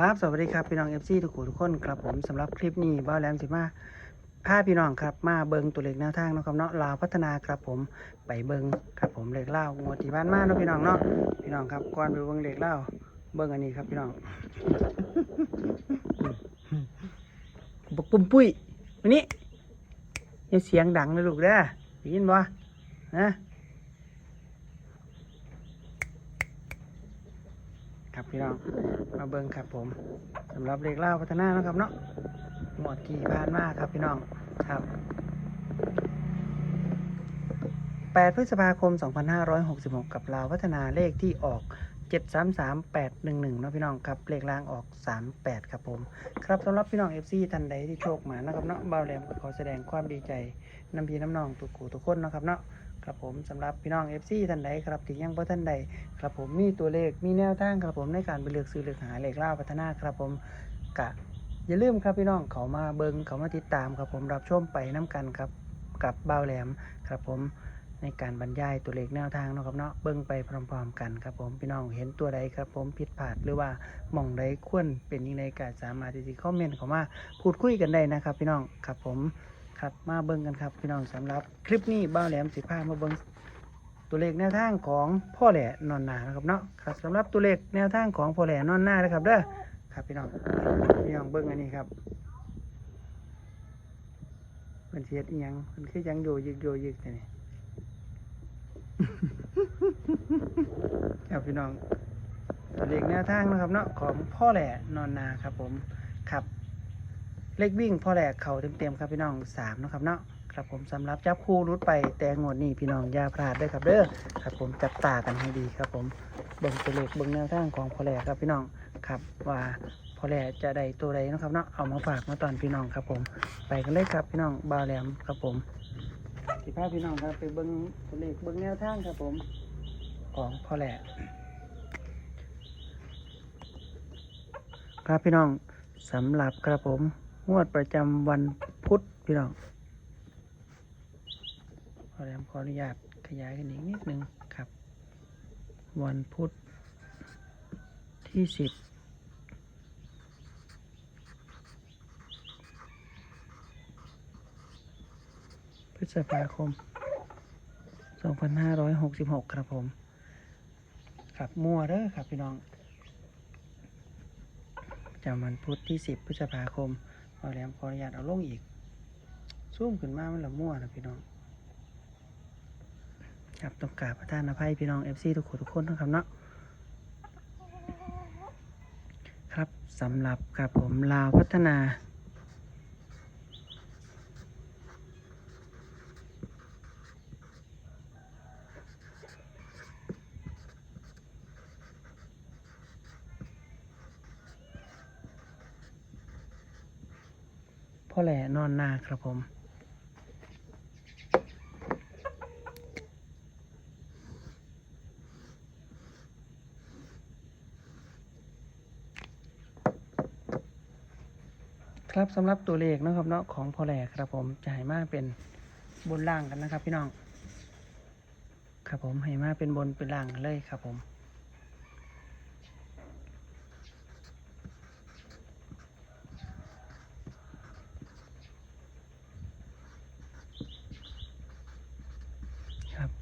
ครับ สวัสดีครับพี่น้องเอฟซีทุกคนทุกคนครับผมสำหรับคลิปนี้บ้าแหลมสิมาพาพี่น้องครับมาเบิงตัวเลขแนวทางนะครับเนาะลาวพัฒนาครับผมไปเบิงครับผมเลขเล่างวดที่บ้านมาเนาะพี่น้องเนาะพี่น้องครับก่อนไปเบิงเลขเล่าเบิงอันนี้ครับพี่น้องบกปุ่มปุ้ยวันนี้อย่าเสียงดังเลยลูกเด้อได้ยินบ่นะครับ พี่น้องมาเบิงครับผมสำหรับเลขเล่าพัฒนานะครับเนาะหมดที่ผ่านมาครับพี่น้องครับ 8 พฤษภาคม 2566 กับลาวพัฒนาเลขที่ออก 733811นะพี่น้องครับเลขล่างออก 38 ครับผม ครับสำหรับพี่น้อง FC ท่านใดที่โชคมานะครับเนาะบ่าวแหลมขอแสดงความดีใจนำพี่น้ำน้องทุกคู่ทุกคนนะครับเนาะ ครับผมสำหรับพี่น้อง FC ท่านใดครับที่ยังบ่ท่านใดครับผมมีตัวเลขมีแนวทางครับผมในการไปเลือกซื้อเลือกหาเลขล่าพัฒนาครับผมกะอย่าลืมครับพี่น้องเขามาเบิงเขามาติดตามครับผมรับชมไปน้กันครับกับเบ่าแหลมครับผมในการบรรยายตัวเลขแนวทางเนาะครับเนาะเบิ่งไปพร้อมๆกันครับผมพี่น้องเห็นตัวใดครับผมผิดพลาดหรือว่ามองใดควรเป็นยังไงก็สามารถที่จะคอมเมนต์เข้ามาพูดคุยกันได้นะครับ พี่น้องครับผม ครับ มาเบิ่งกันครับพี่น้องสำหรับ คลิปนี้บ้าแหลมสิพามาเบิ่งตัวเลขแนวทางของพ่อแหล่นอนนานะครับเนาะครับสำหรับตัวเลขแนวทางของพ่อแหล่นอนหนานะครับเด้อครับพี่น้องพี่น้องเบิ่งอันนี้ครับเป็นเสียดยังมันคือยังอยู่ยึกอยู่ยึกแต่นี่ครับพี่น้องตัวเลขแนวทางนะครับเนาะของพ่อแหล่นอนนาครับผมครับ เลขวิ่งพ่อแหล่เข่าเต็มๆครับพี่น้องสามนะครับเนาะครับผมสำหรับจับคู่รุดไปแต่งวดนี้พี่น้องอย่าพลาดด้วยครับเด้อครับผมจับตากันให้ดีครับผมเบิ่งตัวเลขเบิ่งแนวทางของพ่อแหล่ครับพี่น้องครับว่าพ่อแหล่จะได้ตัวใดนะครับเนาะเอามาฝากมาตอนพี่น้องครับผม ไปกันเลยครับพี่น้องบาวแหลมครับผมสิพาพี่น้องครับไปเบิ้งตัวเลขเบิ้งแนวทางครับผม ของพ่อแหละครับพี่น้องสำหรับครับผม งวดประจำวันพุธพี่น้องขอแรมขออนุญาตขยายกันอีกนิดนึงครับ วันพุธที่สิบพฤษภาคม 2566 ครับผมครับมั่วเด้อครับพี่น้องจำวันพุธที่ 10 พฤษภาคม อาแหลมขออนุญาตเอาลงอีกซูมขึ้นมามันละมั่วนะพี่น้อง ครับต้องกราบประทานอภัยพี่น้อง FC ทุกคนทุกคนนะครับเนาะครับสำหรับครับผมลาวพัฒนา พ่อแหล่นอนนาครับผม ครับสำหรับตัวเลขนะครับเนาะของพ่อแหล่ครับผมจะให้มาเป็นบนล่างกันนะครับพี่น้อง ครับผมให้มาเป็นบนเป็นล่างกันเลยครับผม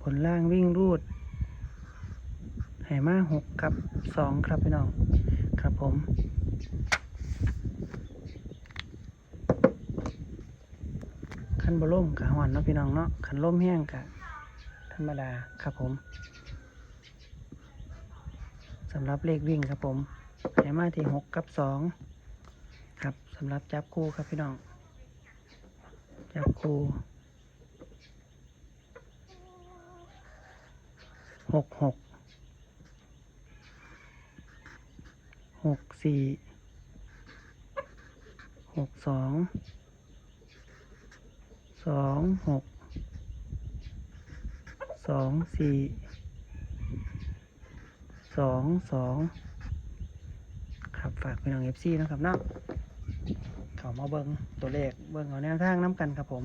บผลล่างวิ่งรูดไหมาหกกับสองครับพี่น้อง ครับผมขันบล่มกะหวันเนาะพี่น้องเนาะขันล่มแห้งกะธรรมดาครับผมสำหรับเลขวิ่งครับผมไหมาที่หกกับสองครับสำหรับจับคู่ครับพี่น้อง จับคู่ หกหกหกสี่หกสองสองหกสองสี่สองสองครับฝากพี่น้องเอฟซีนะครับเนาะเขามาเบิ้งตัวเลขเบิ้งเอาแนวทางน้ำกันครับผม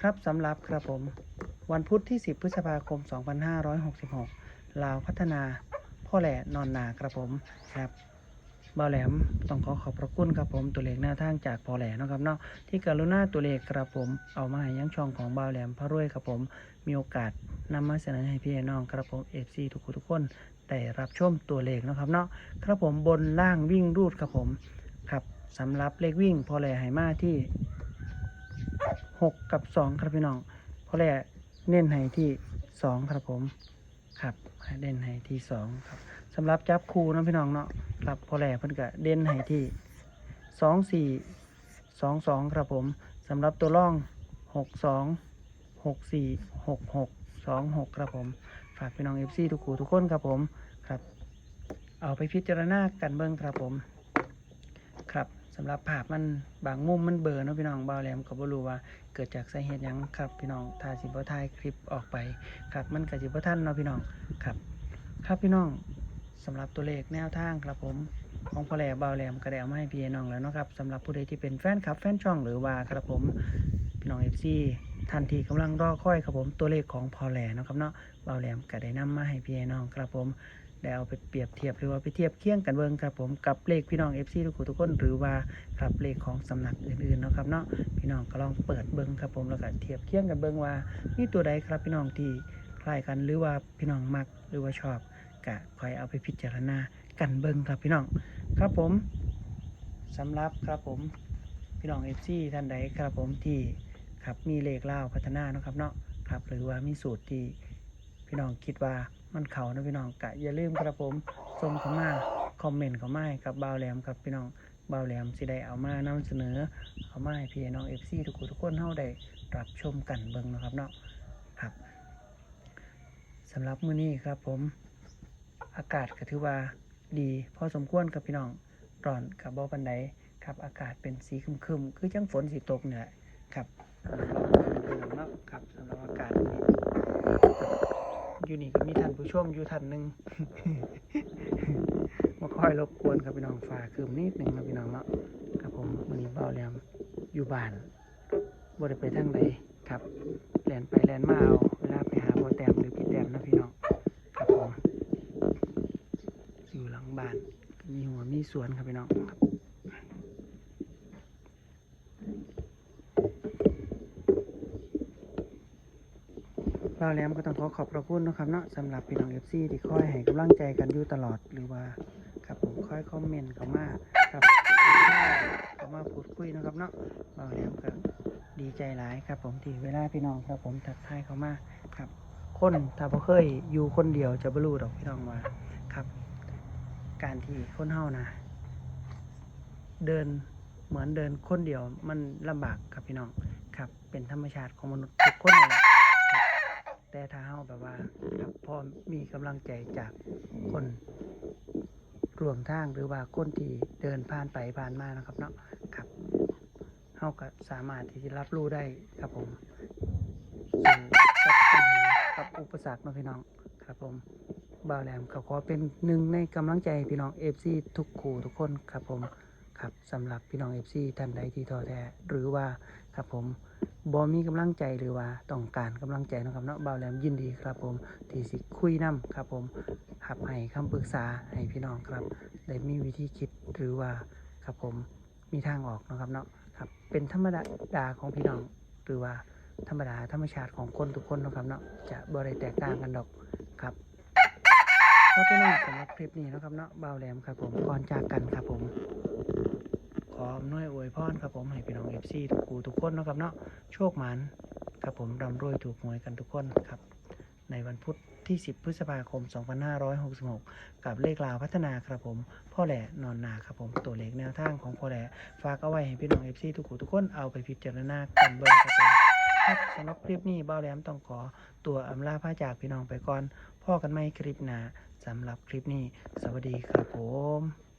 ครับสำหรับครับผม วันพุธที่ 10 พฤษภาคม 2566 ลาวพัฒนา พ่อแหล่นอนนาครับผมครับบ่าวแหลมต้องขอขอบพระคุณครับผมตัวเลขหน้าทางจากพอแหลเนาะครับเนาะที่กรุณาตัวเลขครับผมเอามาให้ยังช่องของบ่าวแหลมพระรวยครับผมมีโอกาสนำมาเสนอให้พี่น้องครับผมเอฟซีทุกคนทุกคนได้รับชมตัวเลขเนาะครับเนาะครับผมบนล่างวิ่งรูดครับผมครับสำหรับเลขวิ่งพอแหลให้มาที่ 6 กับ 2 ครับพี่น้องพอแหล เน้นให้ที่2ครับผมครับเด่นให้ที่2ครับสำหรับจับคูนะพี่น้องเนาะครับพอแหล่เพิ่นก็เด่นให้ที่2 4 2 2ครับผมสำหรับตัวร่อง6 2 6 4 6 6 2 6ครับผม ฝากพี่น้อง FC ทุกคู่ทุกคนครับผมครับ เอาไปพิจารณากันเบิ่งครับผมครับำหรับภาพมันบางมุมมันเบลอเนาะพี่น้องบาแหลมก็บ่รู้ว่าเกิดจากสาเหตุหยังครับพี่น้องถ้าสิบ่ถ่ายคลิปออกไปครับมันก็สิบ่ทันเนาะพี่น้องครับ ครับพี่น้องสำหรับตัวเลขแนวทางครับผมของพ่อแหลมบาแหลมก็ได้เอามาให้พี่น้องแล้วเนาะครับสำหรับผู้ใดที่เป็นแฟนคลับแฟนช่องหรือว่าครับผมพี่น้อง FC ท่านทีกำลังรอคอยครับผมตัวเลขของพ่อแหลมเนาะครับเนาะเบาแหลมก็ได้นำมาให้พี่น้องครับผม ได้เอาไปเปรียบเทียบหรือว่าไปเทียบเคียงกันเบิ่งครับผมกับเลขพี่น้อง FC ทุกคนทุกคนหรือว่าครับเลขของสำนักอื่นๆเนาะครับเนาะพี่น้องก็ลองเปิดเบิ่งครับผมแล้วก็เทียบเคียงกันเบิ่งว่ามีตัวใดครับพี่น้องที่คล้ายกันหรือว่าพี่น้องมักหรือว่าชอบก็คอยเอาไปพิจารณากันเบิ่งครับพี่น้องครับผมสำหรับครับผมพี่น้อง FC ท่านใดครับผมที่ครับมีเลขเล่าพัฒนาเนาะครับเนาะครับหรือว่ามีสูตรที่พี่น้องคิดว่า มันเขานะพี่น้องกะอย่าลืมครับผมส่งเขามาคอมเมนต์เข้ามาให้กับบ่าวแหลมครับพี่น้องบ่าวแหลมสิได้เอามานำเสนอเอามาให้พี่น้องเอฟซีทุกคนทุกคนเฮาได้รับชมกันเบิ่งนะครับเนาะครับสำหรับมื้อนี้ครับผมอากาศก็ถือว่าดีพอสมควรกับพี่น้องร้อนกับบ่ปันใดครับอากาศเป็นสีคึมๆคือจังฝนสิตกเนี่ยครับเราเนาะครับสำหรับอากาศ อยู่นี่ก็มีท่านผู้ชมอยู่ท่านหนึ่งมาคอยรบกวนครับพี่น้องฝากคืมนิดหนึ่งนะพี่น้องเนาะครับผมวันนี้เบาแหลมอยู่บ้านบ่ได้ไปทางใดครับแลนไปแลนมาเอาเวลาไปหาพ่อแต้มหรือพี่แต้มนะพี่น้องครับผมอยู่หลังบ้านมีหัวมีสวนครับพี่น้องครับ เราแหลมก็ต้องขอขอบพระคุณนะครับเนาะสำหรับพี่น้องเอฟซีที่คอยให้กำลังใจกันอยู่ตลอดหรือว่าครับผมคอยคอมเมนต์เข้ามาครับเข้ามาพูดคุยนะครับเนาะเราแหลมก็ดีใจหลายครับผมที่เวลาพี่น้องครับผมทักทายเข้ามาครับ คนถ้าบ่เคยอยู่คนเดียวจะบรรลุดอกพี่น้องว่าครับ การที่คนเฮานะเดินเหมือนเดินคนเดียวมันลำบากครับพี่น้องครับ เป็นธรรมชาติของมนุษย์ทุกคนนั่นแหละ แต่ถ้าเฮาแบบว่าครับพอมีกำลังใจจากคนรวมทางหรือว่าคนที่เดินผ่านไปผ่านมานะครับเนาะครับเฮาก็สามารถที่จะรับรู้ได้ครับผมสู่กับปัญหากับอุปสรรคเนาะพี่น้องครับผมบ่าวแหลมก็ขอเป็นหนึ่งในกำลังใจพี่น้อง FC ทุกคู่ทุกคนครับผมครับสำหรับพี่น้อง FC ท่านใดที่ท้อแท้หรือว่าครับผม บ่มีกำลังใจหรือว่าต้องการกำลังใจนะครับเนาะบ่าวแหลมยินดีครับผมที่สิคุยนํครับผมหับให้คำปรึกษาให้พี่น้องครับ ได้มีวิธีคิดหรือว่าครับผมมีทางออกนะครับเนาะครับเป็นธรรมดาของพี่น้องหรือว่าธรรมดาธรรมชาติของคนทุกคนนะครับเนาะจะบ่ได้แตกต่างกันดอกครับครับพี่น้องสำหรับคลิปนี้นะครับเนาะเบาแหลมครับผมก่อนจากกันครับผม ออำนวยอวยพรครับผมให้พี่น้องเอฟซีทุกคู่ทุกคนนะครับเนาะโชคหมันครับผมร่ำรวยถูกหวยกันทุกคนครับในวันพุธที่ 10 พฤษภาคม 2566 กับเลขลาวพัฒนาครับผมพ่อแหล่นอนนาครับผมตัวเลขแนวทางของพ่อแหล่ฝากเอาไว้ให้พี่น้องเอฟซีทุกคู่ทุกคนเอาไปพิจารณากันเบิ่งครับผมครับสำหรับคลิปนี้เบ้าแหลมต้องขอตัวอำลาพาจากพี่น้องไปก่อนพ่อกันไม่คลิปหนาสำหรับคลิปนี้ สวัสดีครับผม